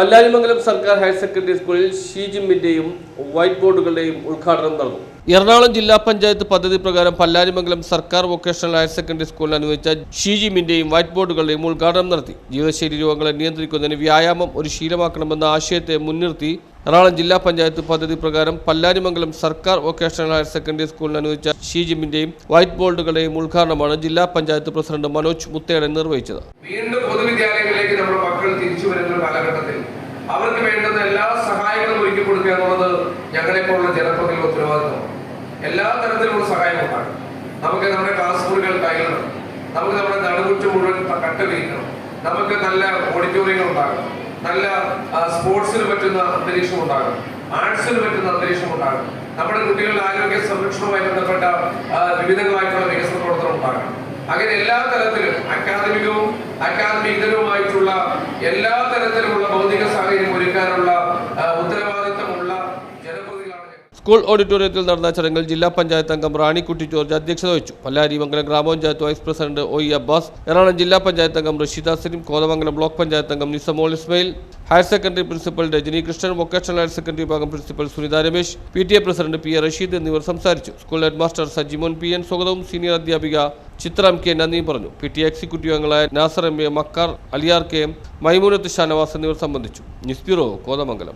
Pallarimangalam സർക്കാർ higher secondary സ്കൂളിൽ she ജിമ്മിന്റെയും വൈറ്റ് ബോർഡുകളുടെയും ഉദ്ഘാടനം നടന്നു. എറണാകുളം ജില്ലാ പഞ്ചായത്ത് പദ്ധതി പ്രകാരം പല്ലാരിമംഗലം സർക്കാർ വൊക്കേഷണൽ ഹയർ സെക്കൻഡറി സ്കൂളിൽ അനുവദിച്ച ഷീ ജിമ്മിന്റെയും വൈറ്റ് ബോർഡുകളുടെയും ഉദ്ഘാടനം നടത്തി. ജീവിതശൈലി രോഗങ്ങളെ നിയന്ത്രിക്കുന്നതിന് വ്യായാമം ഒരു ശീലമാക്കണമെന്ന ആശയത്തെ മുൻനിർത്തി എറണാകുളം ജില്ലാ പഞ്ചായത്ത് പദ്ധതി പ്രകാരം പല്ലാരിമംഗലം സർക്കാർ വൊക്കേഷണൽ ഹയർ സെക്കൻഡറി സ്കൂളിൽ അനുവദിച്ച ഷീ ജിമ്മിന്റെയും വൈറ്റ് ബോർഡുകളുടെയും ഉദ്ഘാടനമാണ് ജില്ലാ പഞ്ചായത്ത് പ്രസിഡന്റ് മനോജ് മുത്തേടൻ നിർവഹിച്ചത്. വീണ്ടും പൊതുവിദ്യാലയങ്ങളിലേക്ക് നമ്മുടെ തിരിച്ചു വരുന്ന ഒരു കാലഘട്ടത്തിൽ അവർക്ക് വേണ്ടുന്ന എല്ലാ സഹായങ്ങളും ഒരുക്കി കൊടുക്കുക എന്നുള്ളത് ഞങ്ങളെ പോലുള്ള ജനപ്രതിനിധികളുടെ ഉത്തരവാദിത്വമാണ് എല്ലാ തരത്തിലുള്ള സഹായം ഉണ്ടാകും നമുക്ക് നമ്മുടെ ക്ലാസ് മുറികൾ കൈകണം നമുക്ക് നമ്മുടെ നടുകുറ്റ മുഴുവൻ കട്ട് വിരിക്കണം. നമുക്ക് നല്ല ഓഡിറ്റോറിയങ്ങൾ ഉണ്ടാകണം. നല്ല സ്പോർട്സിന് പറ്റുന്ന അന്തരീക്ഷം ഉണ്ടാകണം. ആർട്സിന് പറ്റുന്ന അന്തരീക്ഷം ഉണ്ടാകണം. നമ്മുടെ കുട്ടികളുടെ ആരോഗ്യ സംരക്ഷണവുമായി ബന്ധപ്പെട്ട വിവിധങ്ങളായിട്ടുള്ള വികസന പ്രവർത്തനം ഉണ്ടാകണം. അങ്ങനെ എല്ലാ തരത്തിലും അക്കാദമികവും അക്കാദമികരവുമായിട്ടുള്ള എല്ലാ തരത്തിലുമുള്ള സ്കൂൾ ഓഡിറ്റോറിയത്തിൽ നടന്ന ചടങ്ങിൽ ജില്ലാ പഞ്ചായത്ത് അംഗം റാണിക്കുട്ടി ജോർജ് അധ്യക്ഷത വഹിച്ചു. പല്ലാരിമംഗലം ഗ്രാമപഞ്ചായത്ത് vice president O E Abbas Ernakulam ജില്ലാ പഞ്ചായത്ത് അംഗം റഷീദ സലീം കോതമംഗലം ബ്ലോക്ക് പഞ്ചായത്ത് അംഗം Nisamol Ismail higher secondary principal Rajani Krishnan vocational higher secondary വിഭാഗം principal Sunitha Ramesh P T A president P A Rasheed എന്നിവർ സംസാരിച്ചു. School head master Sajimon P N സ്വാഗതവും senior അധ്യാപിക ചിത്രം K നന്ദിയും പറഞ്ഞു. പി ടി എക്സിക്യൂട്ടീവ് അംഗങ്ങളായ Nasar M A Makkar Aliyar K Maimoonath Shanavas എന്നിവർ സംബന്ധിച്ചു. News bureau Kothamangalam.